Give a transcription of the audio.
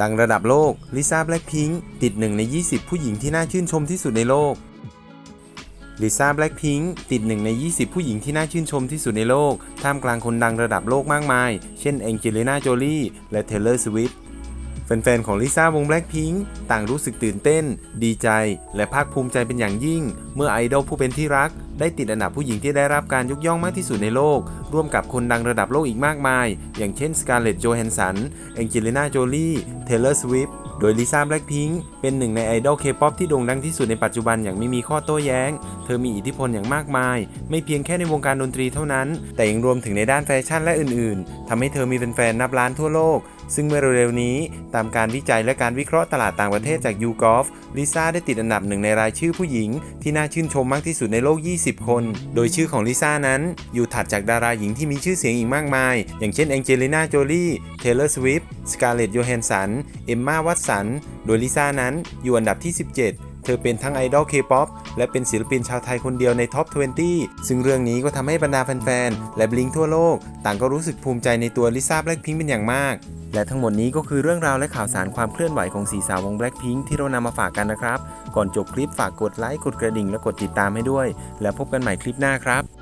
ดังระดับโลก ลิซ่าแบล็กพิงค์ติด 1 ใน 20 ผู้หญิงที่น่าชื่นชมที่สุดในโลก ลิซ่าแบล็กพิงค์ติด 1 ใน 20 ผู้หญิงที่น่าชื่นชมที่สุดในโลก ท่ามกลางคนดังระดับโลกมากมาย เช่นแองเจลิน่าโจลี่และเทเลอร์สวิฟต์ แฟนๆ ของลิซ่าวง Blackpink ต่างรู้สึกตื่นเต้น ดีใจ และภาคภูมิใจเป็นอย่างยิ่ง เมื่อไอดอลผู้เป็นที่รัก ได้ติดอันดับผู้หญิงที่ได้รับการยกย่องมากที่สุดในโลก ร่วมกับคนดังระดับโลกอีกมากมาย อย่างเช่นสการเลตโจแฮนสัน แองเจลิน่า โจลี่ เทเลอร์ สวิฟต์ โดยลิซ่าแบล็ p พิง k เป็นหนึ่งในไอดอลเคป๊อปที่โด่งดังที่สุดในปัจจุบันอย่างไม่มีข้อโต้แย้ง เธอมีอิทธิพลอย่างมากมาย ไม่เพียงแค่ในวงการดนตรีเท่านั้น แต่ยังรวมถึงในด้านแฟชั่นและอื่น ๆทำให้เธอมีแฟนๆนับล้านทั่วโลก ซึ่งเมื่อเร็วๆนี้ ตามการวิจัยและการวิเคราะห์ตลาดต่างประเทศจาก YouGov ลิซ่าได้ติดอันดับหนึ่งในรายชื่อผู้หญิง ที่น่าชื่นชมมากที่สุดในโลก 20 คน โดยชื่อของลิซ่านั้น อยู่ถัดจากดาราหญิงที่มีชื่อเสียงอีกมากมาย อย่างเช่นแองเจลิน่าโจลี่เทเลอร์สวิฟต์ สกาเลตโยแฮนสัน เอมมาวัตสัน โดยลิซ่านั้นอยู่อันดับที่ 17เธอเป็นทั้งไอดอลเคป๊อปและเป็นศิลปินชาวไทยคนเดียวในท็อป 20 ซึ่งเรื่องนี้ก็ทำให้บรรดาแฟนๆ และบลิงทั่วโลก ต่างก็รู้สึกภูมิใจในตัวลิซ่าแบล็ p พิงเป็นอย่างมาก และทั้งหมดนี้ก็คือเรื่องราวและข่าวสารความเคลื่อนไหวของสีสาววง Blackpink ที่เรานำมาฝากกันนะครับ ก่อนจบคลิปฝากกดไลค์กดกระดิ่งและกดติดตามให้ด้วย แล้วพบกันใหม่คลิปหน้าครับ